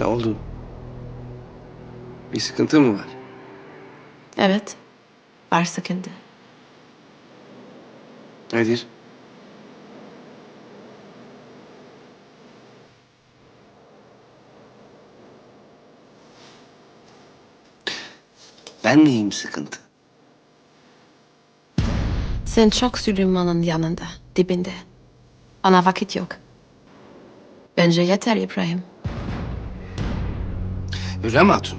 Ne oldu? Bir sıkıntı mı var? Evet. Var sıkıntı. Nedir? Ben miyim sıkıntı? Sen çok Süleyman'ın yanında, dibinde. Bana vakit yok. Bence yeter İbrahim. Hürrem Hatun.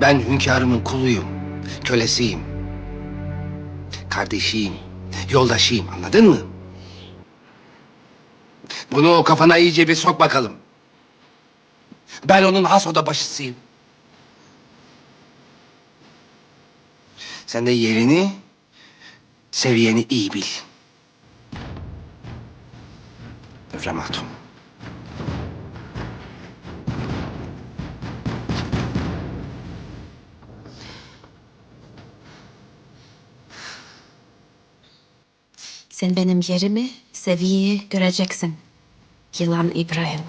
Ben hünkârımın kuluyum, kölesiyim. Kardeşiyim, yoldaşıyım anladın mı? Bunu o kafana iyice bir sok bakalım. Ben onun has oda başısıyım. Sen de yerini, seviyeni iyi bil. Hürrem Hatun. Sen benim yerimi, seviyeyi göreceksin. Yılan İbrahim.